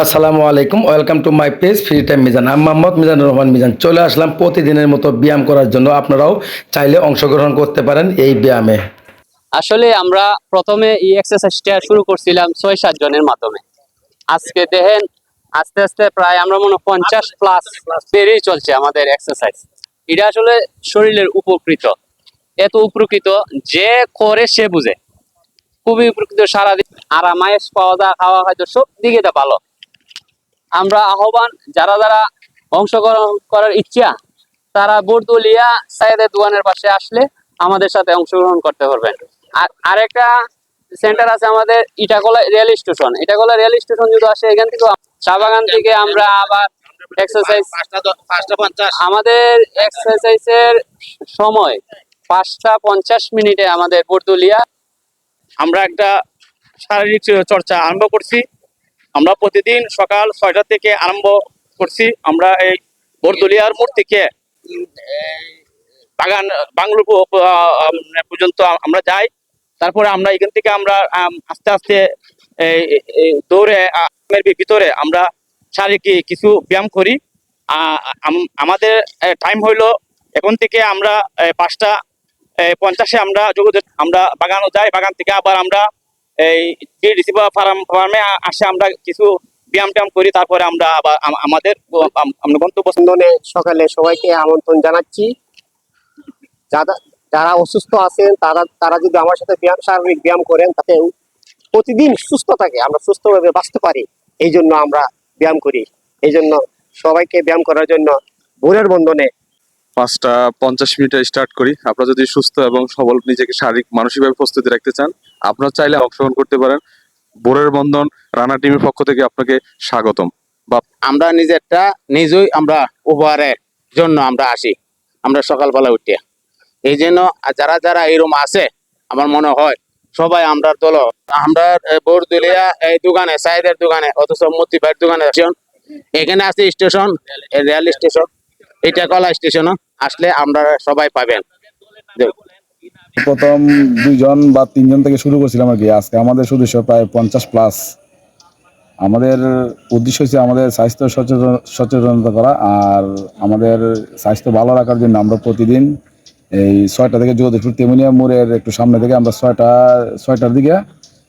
আসসালামু আলাইকুম, welcome to my page, free time Mizan. আমি মোহাম্মদ মিজানুর রহমান মিজান। চলে আসলাম প্রতিদিনের মতো ব্যায়াম করার জন্য। আপনারাও চাইলে অংশগ্রহণ করতে পারেন এই ব্যায়ামে। আসলে আমরা প্রথমে এই এক্সারসাইজটা শুরু করছিলাম ছয় সাত জনের মাধ্যমে। আজকে দেখেন, আস্তে আস্তে প্রায় আমরা মনে পঞ্চাশ প্লাস বেড়েই চলছে আমাদের এক্সারসাইজ এটা আসলে শরীরের উপকৃত। এত উপকৃত যে করে সে বুঝে। খুবই উপকৃত সারাদিন। আরামায়েশ পাওয়া দাওয়া খাওয়া হয়তো সব দিকে ভালো। আমরা আহ্বান যারা যারা অংশগ্রহণ করার ইচ্ছা তারা বর্দুলিয়া সাইদের দোকানের পাশে আসলে আমাদের সাথে অংশগ্রহণ করতে পারবেন। আর আরেকটা সেন্টার আছে আমাদের Itakhola rail station. Itakhola rail station যদি আসে এখান থেকে চা বাগান থেকে আমরা আবার এক্সারসাইজ আমাদের এক্সারসাইজের সময় পাঁচটা পঞ্চাশ মিনিটে আমাদের বর্দুলিয়া আমরা একটা শারীরিক চর্চা আরম্ভ করছি। আমরা প্রতিদিন সকাল ছয়টা থেকে আরম্ভ করছি। আমরা এই বরদলিয়ার মোড় থেকে বাগান বাংলো আহ, পর্যন্ত আমরা যাই। তারপরে আমরা এখান থেকে আমরা আস্তে আস্তে দৌড়ে ভিতরে আমরা শারীরিক কিছু ব্যায়াম করি। আমাদের টাইম হইল এখন থেকে আমরা পাঁচটা পঞ্চাশে আমরা যোগাযোগ আমরা বাগানও যাই। বাগান থেকে আবার আমরা এই রিসিভার ফার্ম ফার্মে আসে আমরা কিছু ব্যায়াম করি, তারপরে আমরা আবার আমাদের আম- আমরা গন্তব্য সকালে সবাইকে আমন্ত্রণ জানাচ্ছি। যারা যারা অসুস্থ আছেন, তারা তারা যদি আমার সাথে ব্যায়াম, শারীরিক ব্যায়াম করেন, তাতে প্রতিদিন সুস্থ থাকে, আমরা সুস্থভাবে বাঁচতে পারি এই জন্য আমরা ব্যায়াম করি। এই জন্য সবাইকে ব্যায়াম করার জন্য ভোরের বন্ধনে পাঁচটা পঞ্চাশ মিনিটে স্টার্ট করি। আপনারা যদি সুস্থ এবং সবল নিজেকে শারীরিক, মানসিকভাবে প্রস্তুতি রাখতে চান, আপনারা চাইলে অংশগ্রহণ করতে পারেন। বোরের বন্ধন, রানা টিমের পক্ষ থেকে আপনাকে স্বাগতম। বা আমরা নিজেরটা নিজেই আমরা উপহারের জন্য আমরা আসি। আমরা সকালবেলা উঠে। এই জন্য যারা যারা এরকম আছে, আমার মনে হয় সবাই আমরা দল। আমরা বোরদুলিয়া এই দোকানে, সাইদের দোকানে, অথচ মতিবার দোকানে এখানে আছে স্টেশন রেল স্টেশন এটা কলা স্টেশন আসলে আমরা সবাই পাবেন। প্রথম দুইজন বা তিনজন থেকে শুরু করছিলাম আর কি। আজকে আমাদের সদস্য প্রায় পঞ্চাশ প্লাস আমাদের উদ্দেশ্য হচ্ছে আমাদের স্বাস্থ্য সচেতন, সচেতনতা করা আর আমাদের স্বাস্থ্য ভালো রাখার জন্য আমরা প্রতিদিন এই ছয়টা থেকে যোগদেশপুর তেমুনিয়া মোড়ের একটু সামনে থেকে আমরা ছয়টা, ছয়টার দিকে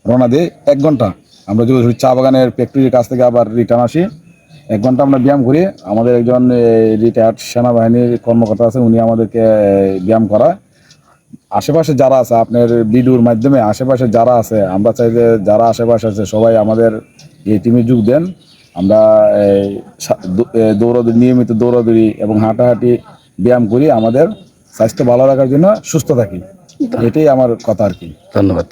রওনা দিই এক ঘণ্টা। আমরা যোগদেশপুর চা বাগানের ফ্যাক্টরির কাছ থেকে আবার রিটার্ন আসি এক ঘণ্টা আমরা ব্যায়াম করি। আমাদের একজন রিটায়ার্ড সেনাবাহিনীর কর্মকর্তা আছে উনি আমাদেরকে ব্যায়াম করায়। আশেপাশে যারা আছে আপনার ভিডিওর মাধ্যমে আশেপাশে যারা আছে আমরা চাই যে যারা আশেপাশে আছে সবাই আমাদের এই টিমে যোগ দেন। আমরা দৌড়াদৌড়ি নিয়মিত দৌড়াদৌড়ি এবং হাঁটাহাঁটি ব্যায়াম করি। আমাদের স্বাস্থ্য ভালো রাখার জন্য সুস্থ থাকি। এটাই আমার কথা আর কি। ধন্যবাদ।